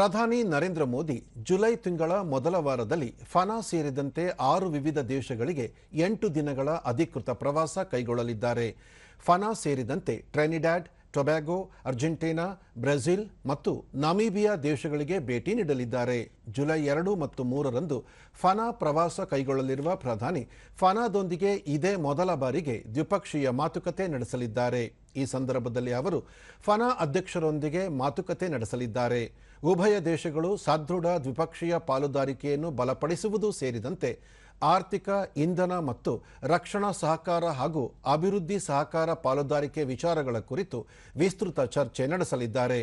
ಪ್ರಧಾನಿ ನರೇಂದ್ರ ಮೋದಿ ಜುಲೈ ತಿಂಗಳ ಮೊದಲ ವಾರದಲ್ಲಿ ಫನಾ ಸೇರಿದಂತೆ ಆರು ವಿವಿಧ ದೇಶಗಳಿಗೆ ಎಂಟು ದಿನಗಳ ಅಧಿಕೃತ ಪ್ರವಾಸ ಕೈಗೊಳ್ಳಲಿದ್ದಾರೆ. ಫನಾ ಸೇರಿದಂತೆ ಟ್ರೆನಿಡ್ಯಾಡ್ ಟೊಬ್ಯಾಗೊ, ಅರ್ಜೆಂಟೀನಾ, ಬ್ರೆಜಿಲ್ ಮತ್ತು ನಮೀಬಿಯಾ ದೇಶಗಳಿಗೆ ಭೇಟಿ ನೀಡಲಿದ್ದಾರೆ. ಜುಲೈ ಎರಡು ಮತ್ತು ಮೂರರಂದು ಫನಾ ಪ್ರವಾಸ ಕೈಗೊಳ್ಳಲಿರುವ ಪ್ರಧಾನಿ ಫನಾದೊಂದಿಗೆ ಇದೇ ಮೊದಲ ಬಾರಿಗೆ ದ್ವಿಪಕ್ಷೀಯ ಮಾತುಕತೆ ನಡೆಸಲಿದ್ದಾರೆ. ಈ ಸಂದರ್ಭದಲ್ಲಿ ಅವರು ಫನಾ ಅಧ್ಯಕ್ಷರೊಂದಿಗೆ ಮಾತುಕತೆ ನಡೆಸಲಿದ್ದಾರೆ. ಉಭಯ ದೇಶಗಳು ಸದೃಢ ದ್ವಿಪಕ್ಷೀಯ ಪಾಲುದಾರಿಕೆಯನ್ನು ಬಲಪಡಿಸುವುದು ಸೇರಿದಂತೆ ಆರ್ಥಿಕ, ಇಂಧನ ಮತ್ತು ರಕ್ಷಣಾ ಸಹಕಾರ ಹಾಗೂ ಅಭಿವೃದ್ಧಿ ಸಹಕಾರ ಪಾಲುದಾರಿಕೆ ವಿಚಾರಗಳ ಕುರಿತು ವಿಸ್ತೃತ ಚರ್ಚೆ ನಡೆಸಲಿದ್ದಾರೆ.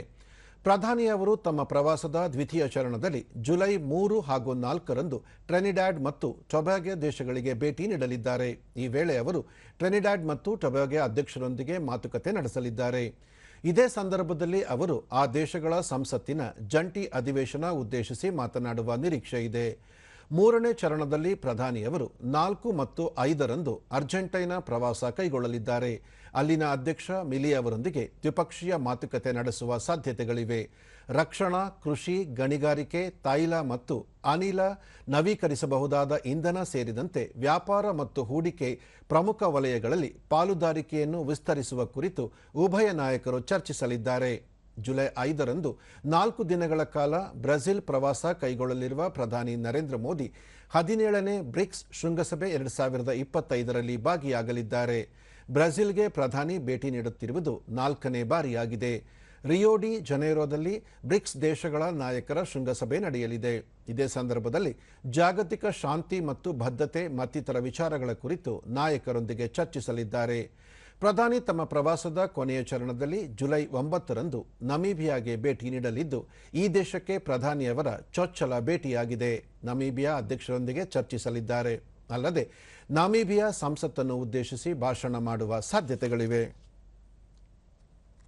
ಪ್ರಧಾನಿಯವರು ತಮ್ಮ ಪ್ರವಾಸದ ದ್ವಿತೀಯ ಚರಣದಲ್ಲಿ ಜುಲೈ ಮೂರು ಹಾಗೂ ನಾಲ್ಕರಂದು ಟ್ರೆನಿಡ್ಯಾಡ್ ಮತ್ತು ಟೊಬ್ಯಾಗೆ ದೇಶಗಳಿಗೆ ಭೇಟಿ ನೀಡಲಿದ್ದಾರೆ. ಈ ವೇಳೆ ಅವರು ಟ್ರೆನಿಡ್ಯಾಡ್ ಮತ್ತು ಟೊಬ್ಯಾಗೆ ಅಧ್ಯಕ್ಷರೊಂದಿಗೆ ಮಾತುಕತೆ ನಡೆಸಲಿದ್ದಾರೆ. ಇದೇ ಸಂದರ್ಭದಲ್ಲಿ ಅವರು ಆ ದೇಶಗಳ ಸಂಸತ್ತಿನ ಜಂಟಿ ಅಧಿವೇಶನ ಉದ್ದೇಶಿಸಿ ಮಾತನಾಡುವ ನಿರೀಕ್ಷೆ ಇದೆ. ಮೂರನೇ ಚರಣದಲ್ಲಿ ಪ್ರಧಾನಿಯವರು ನಾಲ್ಕು ಮತ್ತು ಐದರಂದು ಅರ್ಜೆಂಟೈನಾ ಪ್ರವಾಸ ಕೈಗೊಳ್ಳಲಿದ್ದಾರೆ. ಅಲ್ಲಿನ ಅಧ್ಯಕ್ಷ ಮಿಲಿ ಅವರೊಂದಿಗೆ ದ್ವಿಪಕ್ಷೀಯ ಮಾತುಕತೆ ನಡೆಸುವ ಸಾಧ್ಯತೆಗಳಿವೆ. ರಕ್ಷಣಾ, ಕೃಷಿ, ಗಣಿಗಾರಿಕೆ, ತೈಲ ಮತ್ತು ಅನಿಲ ನವೀಕರಿಸಬಹುದಾದ ಇಂಧನ ಸೇರಿದಂತೆ ವ್ಯಾಪಾರ ಮತ್ತು ಹೂಡಿಕೆ ಪ್ರಮುಖ ವಲಯಗಳಲ್ಲಿ ಪಾಲುದಾರಿಕೆಯನ್ನು ವಿಸ್ತರಿಸುವ ಕುರಿತು ಉಭಯ ನಾಯಕರು ಚರ್ಚಿಸಲಿದ್ದಾರೆ. ಜುಲೈ ಐದರಂದು ನಾಲ್ಕು ದಿನಗಳ ಕಾಲ ಬ್ರೆಜಿಲ್ ಪ್ರವಾಸ ಕೈಗೊಳ್ಳಲಿರುವ ಪ್ರಧಾನಿ ನರೇಂದ್ರ ಮೋದಿ ಹದಿನೇಳನೇ ಬ್ರಿಕ್ಸ್ ಶೃಂಗಸಭೆ ಎರಡು ಸಾವಿರದ ಇಪ್ಪತ್ತೈದರಲ್ಲಿ ಭಾಗಿಯಾಗಲಿದ್ದಾರೆ. ಬ್ರೆಜಿಲ್ಗೆ ಪ್ರಧಾನಿ ಭೇಟಿ ನೀಡುತ್ತಿರುವುದು ನಾಲ್ಕನೇ ಬಾರಿಯಾಗಿದೆ. ರಿಯೋಡಿ ಜನೇರೋದಲ್ಲಿ ಬ್ರಿಕ್ಸ್ ದೇಶಗಳ ನಾಯಕರ ಶೃಂಗಸಭೆ ನಡೆಯಲಿದೆ. ಇದೇ ಸಂದರ್ಭದಲ್ಲಿ ಜಾಗತಿಕ ಶಾಂತಿ ಮತ್ತು ಬದ್ಧತೆ ಮತ್ತಿತರ ವಿಚಾರಗಳ ಕುರಿತು ನಾಯಕರೊಂದಿಗೆ ಚರ್ಚಿಸಲಿದ್ದಾರೆ. ಪ್ರಧಾನಿ ತಮ್ಮ ಪ್ರವಾಸದ ಕೊನೆಯ ಚರಣದಲ್ಲಿ ಜುಲೈ ಒಂಬತ್ತರಂದು ನಮೀಬಿಯಾಗೆ ಭೇಟಿ ನೀಡಲಿದ್ದು, ಈ ದೇಶಕ್ಕೆ ಪ್ರಧಾನಿಯವರ ಚೊಚ್ಚಲ ಭೇಟಿಯಾಗಿದೆ. ನಮೀಬಿಯಾ ಅಧ್ಯಕ್ಷರೊಂದಿಗೆ ಚರ್ಚಿಸಲಿದ್ದಾರೆ. ಅಲ್ಲದೆ, ನಮೀಬಿಯಾ ಸಂಸತ್ತನ್ನು ಉದ್ದೇಶಿಸಿ ಭಾಷಣ ಮಾಡುವ ಸಾಧ್ಯತೆಗಳಿವೆ.